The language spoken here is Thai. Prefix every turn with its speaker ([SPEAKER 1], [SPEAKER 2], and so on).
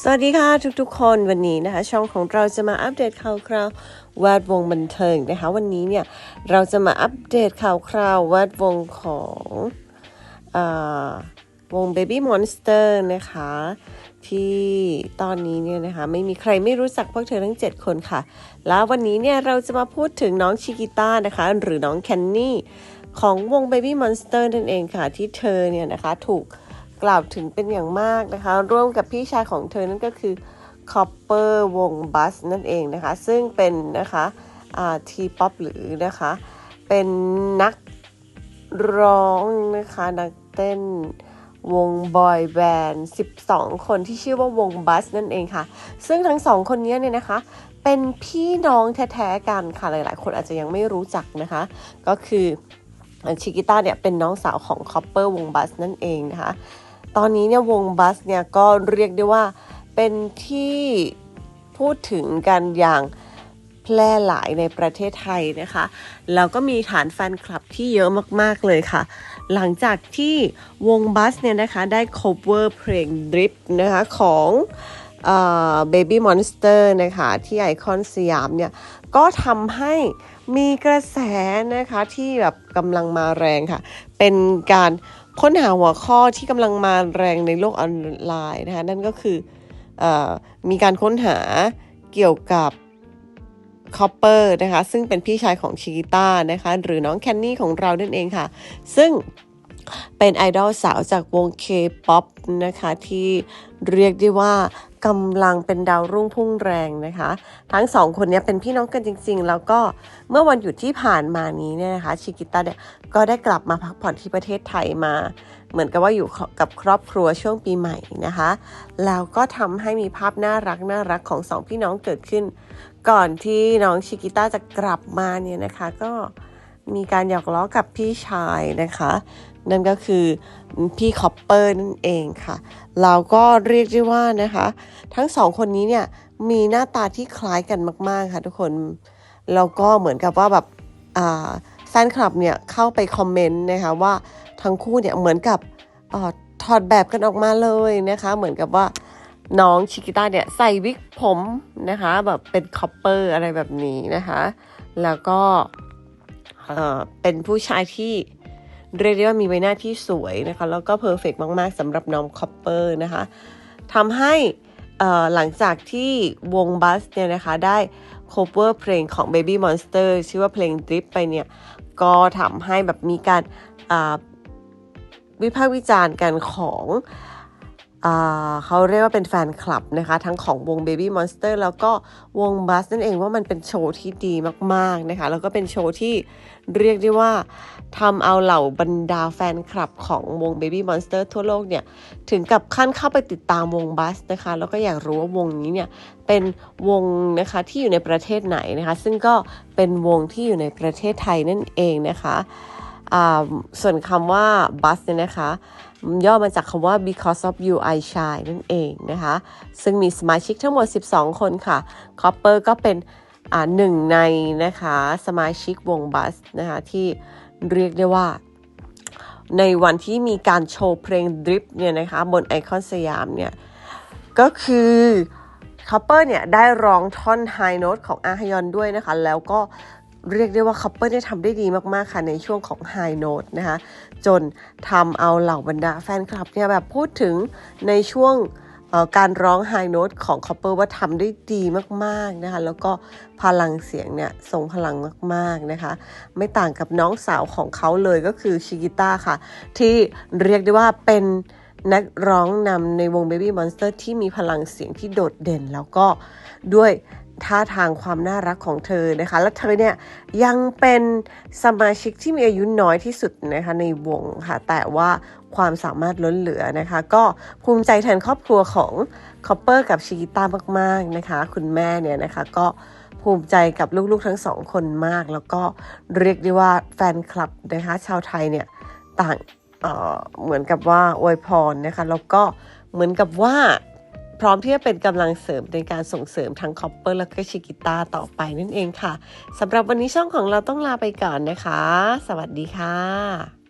[SPEAKER 1] สวัสดีค่ะทุกๆคนวันนี้นะคะ ช่องของเราจะมาอัปเดตข่าวคราวแวดวงบันเทิงนะคะ วันนี้เนี่ยเราจะมาอัปเดตข่าวคราวแวดวงของอวง Baby Monster นะคะ ที่ตอนนี้เนี่ยนะคะ ไม่มีใครไม่รู้จักพวกเธอทั้ง 7 คนค่ะ แล้ววันนี้เนี่ยเราจะมาพูดถึงน้องชิกิต้านะคะ หรือน้องแคนนี่ของวง Baby Monster นั่นเองค่ะ ที่เธอเนี่ยนะคะถูก กล่าวถึงเป็นอย่างมากนะคะ ร่วมกับพี่ชายของเธอนั่นก็คือคอปเปอร์วงบัสนั่นเองนะคะ ซึ่งเป็นนะคะทีป๊อปหรือนะคะ เป็นนักร้องนะคะ นักเต้นวงบอยแบนด์12 คนที่ชื่อว่าวงบัสนั่นเองค่ะ ซึ่งทั้งสองคนนี้เนี่ยนะคะ เป็นพี่น้องแท้ๆกันค่ะ หลายๆ คนอาจจะยังไม่รู้จักนะคะ ก็คือชิกิต้าเนี่ยเป็นน้องสาวของคอปเปอร์วงบัสนั่นเองนะคะ ตอนนี้เนี่ยวงบัสเนี่ยก็เรียกได้ว่าเป็นที่พูดถึงกันอย่างแพร่หลายในประเทศไทยนะคะ แล้วก็มีฐานแฟนคลับที่เยอะมากๆเลยค่ะ หลังจากที่วงบัสเนี่ยนะคะได้ cover เพลง Drip นะคะของเอ่อ Baby Monster นะคะที่ไอคอนสยามเนี่ย ก็ทำให้มีกระแสนะคะที่แบบกำลังมาแรงค่ะ เป็นการ ค้นหาหัวข้อที่กำลังมาแรงในโลกออนไลน์นะคะนั่นก็คือออมีการค้นหาเกี่ยวกับคอปเปอร์นะคะซึ่งเป็นพี่ชายของชิกิต้านะคะหรือน้องแคนนี่ของเรานั่นเองค่ะ ซึ่ง เป็นไอดอลสาวจากวง K-POP นะคะ ที่เรียกได้ว่ากำลังเป็นดาวรุ่งพุ่งแรงนะคะ ทั้งสองคนนี้เป็นพี่น้องกันจริง ๆ แล้วก็เมื่อวันหยุดที่ผ่านมานี้เนี่ยนะคะชิกิต้าเนี่ยก็ได้กลับมาพักผ่อนที่ประเทศไทยมา เหมือนกับว่าอยู่กับครอบครัวช่วงปีใหม่นะคะ แล้วก็ทำให้มีภาพน่ารักน่ารักของสองพี่น้องเกิดขึ้น ก่อนที่น้องชิกิต้าจะกลับมาเนี่ยนะคะก็ มีการหยอกล้อกับพี่ชายนะคะ นั่นก็คือพี่คอปเปอร์นั่นเองค่ะ เราก็เรียกได้ว่านะคะ ทั้งสองคนนี้เนี่ยมีหน้าตาที่คล้ายกันมาก ๆ ค่ะทุกคน แล้วก็เหมือนกับว่าแบบแฟนคลับเนี่ยเข้าไปคอมเมนต์นะคะว่าทั้งคู่เนี่ยเหมือนกับอถอดแบบกันออกมาเลยนะคะ เหมือนกับว่าน้องชิกิต้าเนี่ยใส่วิกผมนะคะแบบเป็นคอปเปอร์อะไรแบบนี้นะคะ แล้วก็ เป็นผู้ชายที่เรียกได้ว่ามีใบหน้าที่สวยนะคะ แล้วก็เพอร์เฟกมาก ๆสำหรับน้องคอปเปอร์นะคะทำให้หลังจากที่วงบัสเนี่ยนะคะ ได้ cover เพลงของ Baby Monster ชื่อว่าเพลง Drip ไปเนี่ย ก็ทำให้แบบมีการวิพากษ์วิจารณ์กันของ เขาเรียกว่าเป็นแฟนคลับนะคะ ทั้งของวง Baby Monster แล้วก็วงบัสนั่นเองว่ามันเป็นโชว์ที่ดีมากๆนะคะ แล้วก็เป็นโชว์ที่เรียกได้ว่าทำเอาเหล่าบรรดาแฟนคลับของวง Baby Monster ทั่วโลกเนี่ย ถึงกับขั้นเข้าไปติดตามวงบัสนะคะ แล้วก็อยากรู้ว่าวงนี้เนี่ย เป็นวงนะคะที่อยู่ในประเทศไหนนะคะ ซึ่งก็เป็นวงที่อยู่ในประเทศไทยนั่นเองนะคะ ส่วนคำว่าบัสเนี่ยนะคะ ย่อมาจากคำว่า because of you I shine นั่นเองนะคะ ซึ่งมีสมาชิกทั้งหมด 12 คนค่ะ Copper ก็เป็นหนึ่งในนะคะสมาชิกวงบัสนะคะที่เรียกได้ว่า ในวันที่มีการโชว์เพลงดริปเนี่ยนะคะบนไอคอนสยามเนี่ย ก็คือคอปเปอร์เนี่ยได้ร้องท่อนไฮโน้ตของอาฮยอนด้วยนะคะ แล้วก็ เรียกได้ว่าคัพเปอร์ได้ทำได้ดีมากๆ ค่ะในช่วงของไฮโน้ตนะคะ จนทำเอาเหล่าบรรดาแฟนคลับเนี่ยแบบพูดถึงในช่วงการร้องไฮโน้ตของคอปเปอร์ว่าทำได้ดีมากๆนะคะ แล้วก็พลังเสียงเนี่ยทรงพลังมากๆนะคะ ไม่ต่างกับน้องสาวของเขาเลยก็คือชิกิต้าค่ะ ที่เรียกได้ว่าเป็นนักร้องนำในวง Baby Monster ที่มีพลังเสียงที่โดดเด่น แล้วก็ด้วย ท่าทางความน่ารักของเธอนะคะ และเธอเนี่ยยังเป็นสมาชิกที่มีอายุน้อยที่สุดนะคะในวงค่ะ แต่ว่าความสามารถล้นเหลือนะคะ ก็ภูมิใจแทนครอบครัวของคอปเปอร์กับชิกิต้ามากๆนะคะ คุณแม่เนี่ยนะคะก็ภูมิใจกับลูกๆทั้งสองคนมาก แล้วก็เรียกได้ว่าแฟนคลับนะคะชาวไทยเนี่ยต่างเเหมือนกับว่าอวยพรนะคะแล้วก็เหมือนกับว่า พร้อมที่จะเป็นกำลังเสริมในการส่งเสริมทั้งคอปเปอร์และก็ชิกิต้าต่อไปนั่นเองค่ะสำหรับวันนี้ช่องของเราต้องลาไปก่อนนะคะ สวัสดีค่ะ